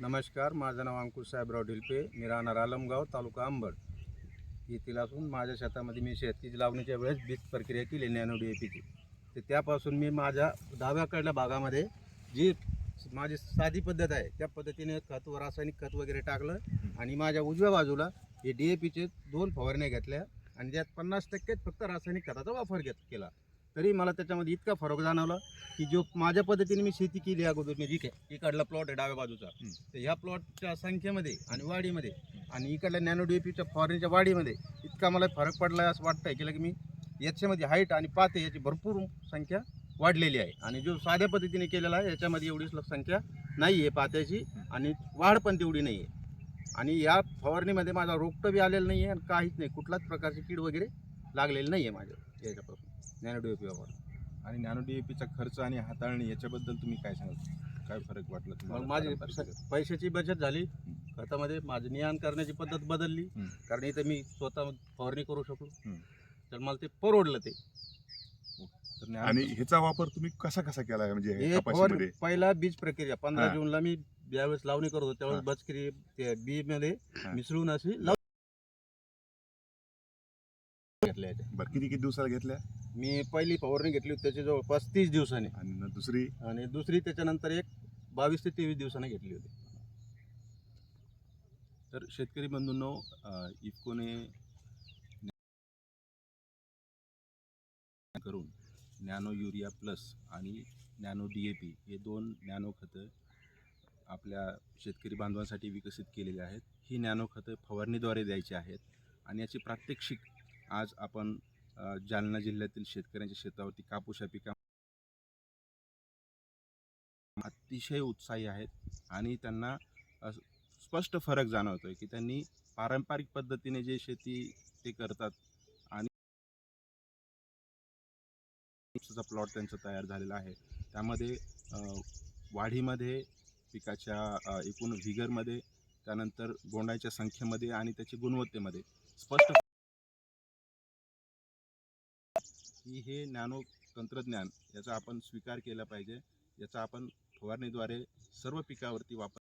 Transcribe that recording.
नमस्कार माझं नाव अंकुश साहेबराव ढिलपे. मी राहणार आलमगाव तालुका अंबड. येथील असून माझ्या शेतामध्ये मी शेतीची लावणीच्या वेळेस बीज प्रक्रिया केली नॅनो डी ए पीची तर त्यापासून मी माझ्या डाव्याकडल्या भागामध्ये जी माझी साधी पद्धत आहे त्या पद्धतीने खत व रासायनिक खत वगैरे टाकलं आणि माझ्या उजव्या बाजूला हे डी ए पीचे दोन फवारण्या घेतल्या आणि त्यात पन्नास टक्केच फक्त रासायनिक खताचा वापर घेत केला. तरी मला त्याच्यामध्ये इतका फरक जाणवला की जो माझ्या पद्धतीने मी शेती केली अगोदर मी ठीक आहे. इकडला प्लॉट आहे डाव्या बाजूचा. तर ह्या प्लॉटच्या संख्येमध्ये आणि वाढीमध्ये आणि इकडल्या नॅनो डीपीच्या फवारणीच्या वाढीमध्ये इतका मला फरक पडला आहे असं वाटतंय की की मी याच्यामध्ये हाईट आणि पाते याची भरपूर संख्या वाढलेली आहे. आणि जो साध्या पद्धतीने केलेला आहे याच्यामध्ये एवढीच लोक संख्या नाही आहे पात्याची आणि वाढ पण तेवढी नाही आहे आणि या फवारणीमध्ये माझा रोगटं बी आलेलं नाही आहे आणि काहीच नाही. कुठलाच प्रकारची कीड वगैरे लागलेली नाही आहे माझ्या याच्यापासून. नॅनो डी वापर आणि नॅनो डीएपीचा खर्च आणि हाताळणी याच्याबद्दल तुम्ही काय सांगाल? काय फरक वाटला मग तुम्हाला माझी पैशाची बचत झाली. खतामध्ये माझी नियान करण्याची पद्धत बदलली. हं. कारण इथं मी स्वतः फवारणी करू शकलो. हं. तर मला ते परवडलं ते. तर आणि ह्याचा वापर तुम्ही कसा कसा केला आहे म्हणजे हे हे फवारणी कपाशीमध्ये पहिला बीज प्रक्रिया. पंधरा हा. जूनला मी ज्यावेळेस लावणी करत होतो त्यावेळेस हा. बचकरी ते बी मध्ये हा. मिसळून अशी घेतल्या. बरं किती किती दिवसाला घेतल्या? मी पहिली फवारणी घेतली होती त्याची जवळपास तीस दिवसाने. आणि न दुसरी? आणि दुसरी त्याच्यानंतर एक बावीस ते तेवीस दिवसाने घेतली होती. तर शेतकरी बंधूंनो अ, इफकोने करून नॅनो युरिया प्लस आणि नॅनो डी ए पी हे दोन नॅनो खतं आपल्या शेतकरी बांधवांसाठी विकसित केलेली आहेत. ही नॅनो खतं फवारणीद्वारे द्यायची आहेत आणि याची प्रात्यक्षिक आज आपण जालना जिल्ह्यातील शेतकऱ्यांच्या शेतावरती कापूस या पिका अतिशय उत्साही आहेत आणि त्यांना स्पष्ट फरक जाणवतोय की त्यांनी पारंपरिक पद्धतीने जे शेती ते करतात आणि प्लॉट त्यांचा तयार झालेला आहे. त्यामध्ये वाढीमध्ये पिकाच्या एकूण व्हिगरमध्ये त्यानंतर गोंडाच्या संख्येमध्ये आणि त्याची गुणवत्तेमध्ये स्पष्ट की हे नॅनो तंत्रज्ञान याचा आपण स्वीकार केला पाहिजे. याचा आपण फवारणीद्वारे सर्व पिकावरती वापर